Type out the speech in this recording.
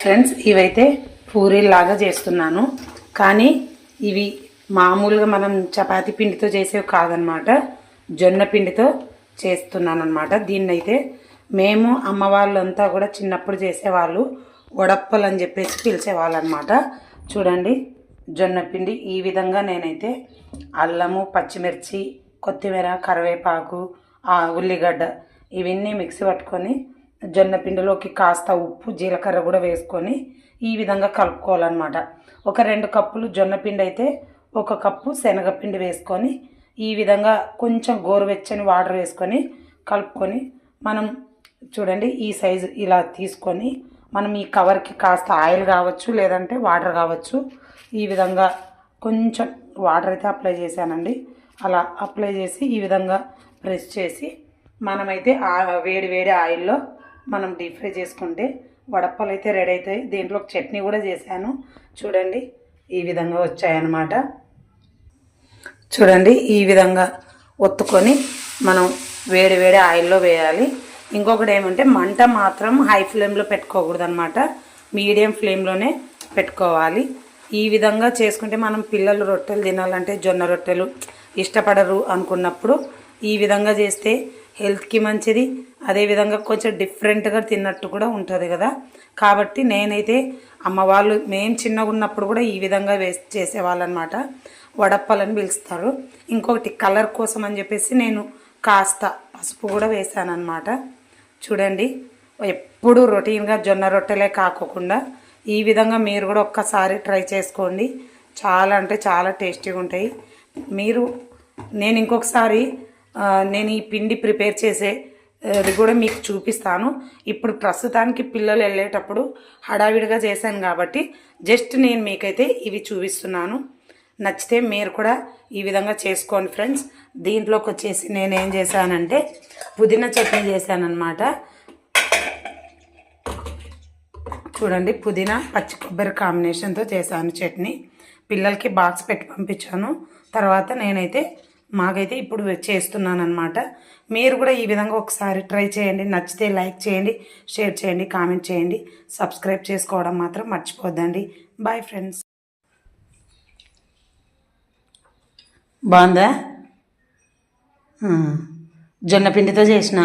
Friends ఇవైతే పూరీలాగా చేస్తున్నాను. కానీ ఇవి మామూలుగా మనం చపాతీ పిండితో చేసేవి కాదనమాట. జొన్న పిండితో చేస్తున్నాను అనమాట దీన్ని అయితే మేము అమ్మ వాళ్ళంతా కూడా చిన్నప్పుడు చేసేవాళ్ళు వడప్పలు అని చెప్పేసి పిలిచేవాళ్ళు అనమాట చూడండి జొన్న పిండి ఈ విధంగా నేనైతే అల్లము పచ్చిమిర్చి కొత్తిమీర కరివేపాకు ఉల్లిగడ్డ ఇవన్నీ మిక్సీ పట్టుకొని జొన్న పిండిలోకి కాస్త ఉప్పు జీలకర్ర కూడా వేసుకొని ఈ విధంగా కలుపుకోవాలన్నమాట. ఒక రెండు కప్పులు జొన్న పిండి అయితే ఒక కప్పు శనగపిండి వేసుకొని ఈ విధంగా కొంచెం గోరువెచ్చని వాటర్ వేసుకొని కలుపుకొని మనం చూడండి ఈ సైజు ఇలా తీసుకొని మనం ఈ కవర్కి కాస్త ఆయిల్ కావచ్చు లేదంటే వాటర్ కావచ్చు ఈ విధంగా కొంచెం వాటర్ అయితే అప్లై చేశానండి. అలా అప్లై చేసి ఈ విధంగా ప్రెస్ చేసి మనమైతే ఆ వేడి వేడి ఆయిల్లో మనం డీప్ ఫ్రై చేసుకుంటే వడప్పలు అయితే రెడీ అవుతాయి. దీంట్లో చట్నీ కూడా చేశాను. చూడండి ఈ విధంగా వచ్చాయన్నమాట. చూడండి ఈ విధంగా ఒత్తుకొని మనం వేడి వేడి ఆయిల్లో వేయాలి. ఇంకొకటి ఏమంటే మంట మాత్రం హై ఫ్లేమ్లో పెట్టుకోకూడదు అనమాట మీడియం ఫ్లేమ్లోనే పెట్టుకోవాలి. ఈ విధంగా చేసుకుంటే మనం పిల్లలు రొట్టెలు తినాలంటే జొన్న రొట్టెలు ఇష్టపడరు అనుకున్నప్పుడు ఈ విధంగా చేస్తే హెల్త్కి మంచిది. అదేవిధంగా కొంచెం డిఫరెంట్గా తిన్నట్టు కూడా ఉంటుంది కదా. కాబట్టి నేనైతే అమ్మ వాళ్ళు మేము చిన్నగా ఉన్నప్పుడు కూడా ఈ విధంగా వేసి చేసేవాళ్ళు అనమాట వడప్పలని పిలుస్తారు. ఇంకొకటి కలర్ కోసం అని చెప్పేసి నేను కాస్త పసుపు కూడా వేసాను అనమాట చూడండి. ఎప్పుడు రొటీన్గా జొన్న రొట్టెలే కాకోకుండా ఈ విధంగా మీరు కూడా ఒక్కసారి ట్రై చేసుకోండి. చాలా అంటే చాలా టేస్టీగా ఉంటాయి మీరు నేను ఇంకొకసారి నేను ఈ పిండి ప్రిపేర్ చేసే అది కూడా మీకు చూపిస్తాను. ఇప్పుడు ప్రస్తుతానికి పిల్లలు వెళ్ళేటప్పుడు హడావిడిగా చేశాను కాబట్టి జస్ట్ నేను మీకైతే ఇవి చూపిస్తున్నాను. నచ్చితే మీరు కూడా ఈ విధంగా చేసుకోండి ఫ్రెండ్స్. దీంట్లోకి వచ్చేసి నేను ఏం చేశానంటే పుదీనా చట్నీ చేశానమాట చూడండి పుదీనా పచ్చి కొబ్బరి కాంబినేషన్తో చేశాను చట్నీ. పిల్లలకి బాక్స్ పెట్టి పంపించాను. తర్వాత నేనైతే మాకైతే ఇప్పుడు చేస్తున్నాను అనమాట మీరు కూడా ఈ విధంగా ఒకసారి ట్రై చేయండి. నచ్చితే లైక్ చేయండి షేర్ చేయండి కామెంట్ చేయండి. సబ్స్క్రైబ్ చేసుకోవడం మాత్రం మర్చిపోద్దండి. బాయ్ ఫ్రెండ్స్ బాగుందా? జొన్న పిండితో చేసిన.